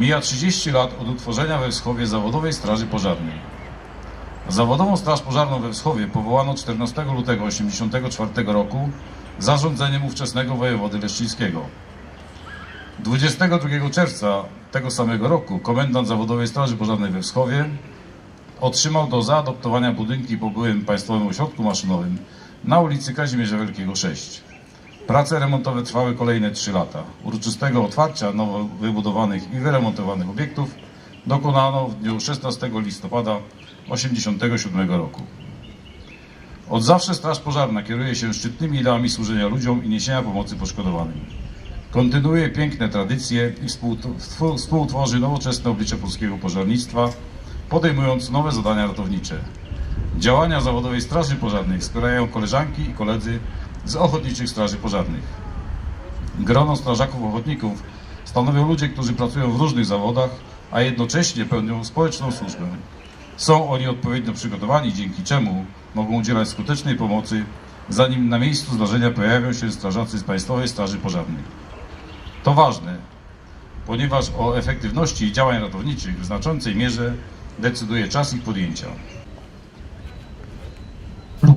Mija 30 lat od utworzenia we Wschowie Zawodowej Straży Pożarnej. Zawodową Straż Pożarną we Wschowie powołano 14 lutego 1984 roku zarządzeniem ówczesnego wojewody leszczyńskiego. 22 czerwca tego samego roku komendant Zawodowej Straży Pożarnej we Wschowie otrzymał do zaadoptowania budynki po byłym Państwowym Ośrodku Maszynowym na ulicy Kazimierza Wielkiego 6. Prace remontowe trwały kolejne 3 lata. Uroczystego otwarcia nowo wybudowanych i wyremontowanych obiektów dokonano w dniu 16 listopada 1987 roku. Od zawsze Straż Pożarna kieruje się szczytnymi ideami służenia ludziom i niesienia pomocy poszkodowanym. Kontynuuje piękne tradycje i współt- współ- współtworzy nowoczesne oblicze polskiego pożarnictwa, podejmując nowe zadania ratownicze. Działania Zawodowej Straży Pożarnej wspierają koleżanki i koledzy z Ochotniczych Straży Pożarnych. Grono strażaków ochotników stanowią ludzie, którzy pracują w różnych zawodach, a jednocześnie pełnią społeczną służbę. Są oni odpowiednio przygotowani, dzięki czemu mogą udzielać skutecznej pomocy, zanim na miejscu zdarzenia pojawią się strażacy z Państwowej Straży Pożarnej. To ważne, ponieważ o efektywności działań ratowniczych w znaczącej mierze decyduje czas ich podjęcia.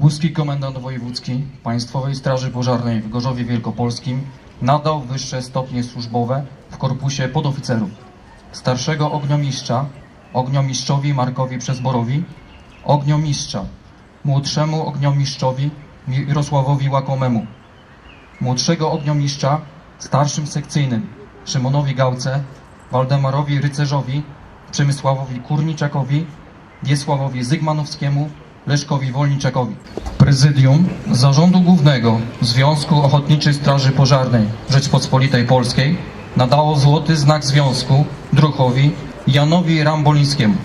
Lubuski komendant wojewódzki Państwowej Straży Pożarnej w Gorzowie Wielkopolskim nadał wyższe stopnie służbowe w korpusie podoficerów. Starszego ogniomistrza, ogniomistrzowi Markowi Przezborowi, ogniomistrza, młodszemu ogniomistrzowi Mirosławowi Łakomemu, młodszego ogniomistrza starszym sekcyjnym Szymonowi Gałce, Waldemarowi Rycerzowi, Przemysławowi Kurniczakowi, Wiesławowi Zygmanowskiemu, Leszkowi Wolniczakowi. Prezydium Zarządu Głównego Związku Ochotniczej Straży Pożarnej Rzeczpospolitej Polskiej nadało złoty znak związku druhowi Janowi Rambolińskiemu.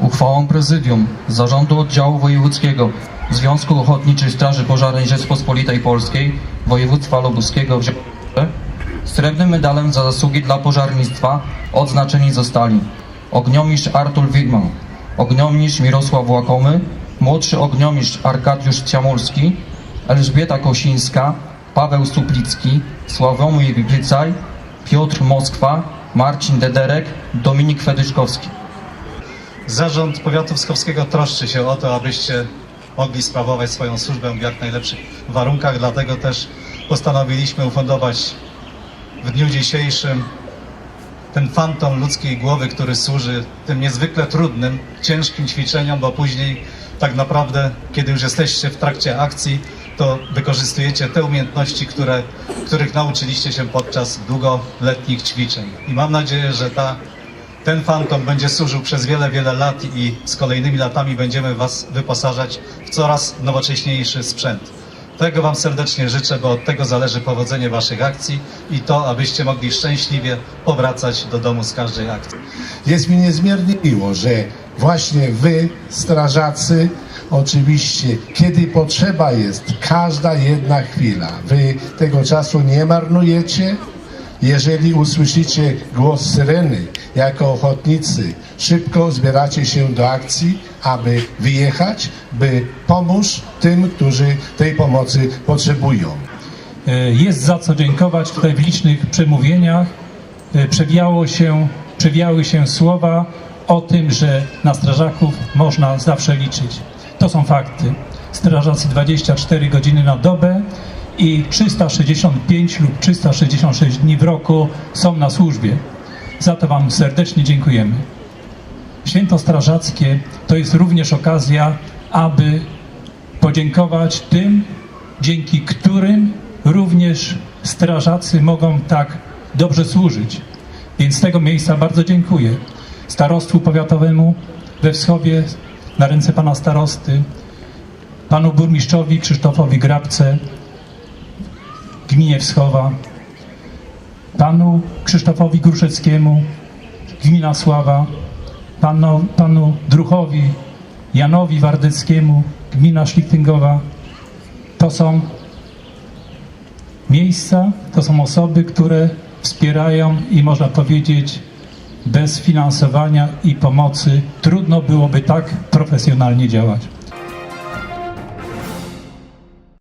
Uchwałą Prezydium Zarządu Oddziału Wojewódzkiego Związku Ochotniczej Straży Pożarnej Rzeczpospolitej Polskiej Województwa Lubuskiego w Zielonogórze srebrnym medalem za zasługi dla pożarnictwa odznaczeni zostali ogniomistrz Artur Wigman, ogniomistrz Mirosław Łakomy, młodszy ogniomistrz Arkadiusz Ciamulski, Elżbieta Kosińska, Paweł Suplicki, Sławomir Grycaj, Piotr Moskwa, Marcin Dederek, Dominik Fedyszkowski. Zarząd Powiatu Wskowskiego troszczy się o to, abyście mogli sprawować swoją służbę w jak najlepszych warunkach, dlatego też postanowiliśmy ufundować w dniu dzisiejszym ten fantom ludzkiej głowy, który służy tym niezwykle trudnym, ciężkim ćwiczeniom, bo później tak naprawdę, kiedy już jesteście w trakcie akcji, to wykorzystujecie te umiejętności, które, których nauczyliście się podczas długoletnich ćwiczeń. I mam nadzieję, że ta ten fantom będzie służył przez wiele, wiele lat i z kolejnymi latami będziemy Was wyposażać w coraz nowocześniejszy sprzęt. Tego Wam serdecznie życzę, bo od tego zależy powodzenie Waszych akcji i to, abyście mogli szczęśliwie powracać do domu z każdej akcji. Jest mi niezmiernie miło, że właśnie wy, strażacy, oczywiście, kiedy potrzeba jest, każda jedna chwila, wy tego czasu nie marnujecie. Jeżeli usłyszycie głos syreny jako ochotnicy, szybko zbieracie się do akcji, aby wyjechać, by pomóc tym, którzy tej pomocy potrzebują. E, Jest za co dziękować. Tutaj w licznych przemówieniach e, przewijało się, przewijały się słowa o tym, że na strażaków można zawsze liczyć. To są fakty. Strażacy 24 godziny na dobę i 365 lub 366 dni w roku są na służbie. Za to Wam serdecznie dziękujemy. Święto Strażackie to jest również okazja, aby podziękować tym, dzięki którym również strażacy mogą tak dobrze służyć. Więc z tego miejsca bardzo dziękuję starostwu powiatowemu we Wschowie na ręce pana starosty, panu burmistrzowi Krzysztofowi Grabce, gminie Wschowa, panu Krzysztofowi Gruszeckiemu, gmina Sława, panu, panu Druchowi, Janowi Wardeckiemu, gmina Szlichtyngowa. To są miejsca, to są osoby, które wspierają i można powiedzieć, bez finansowania i pomocy trudno byłoby tak profesjonalnie działać.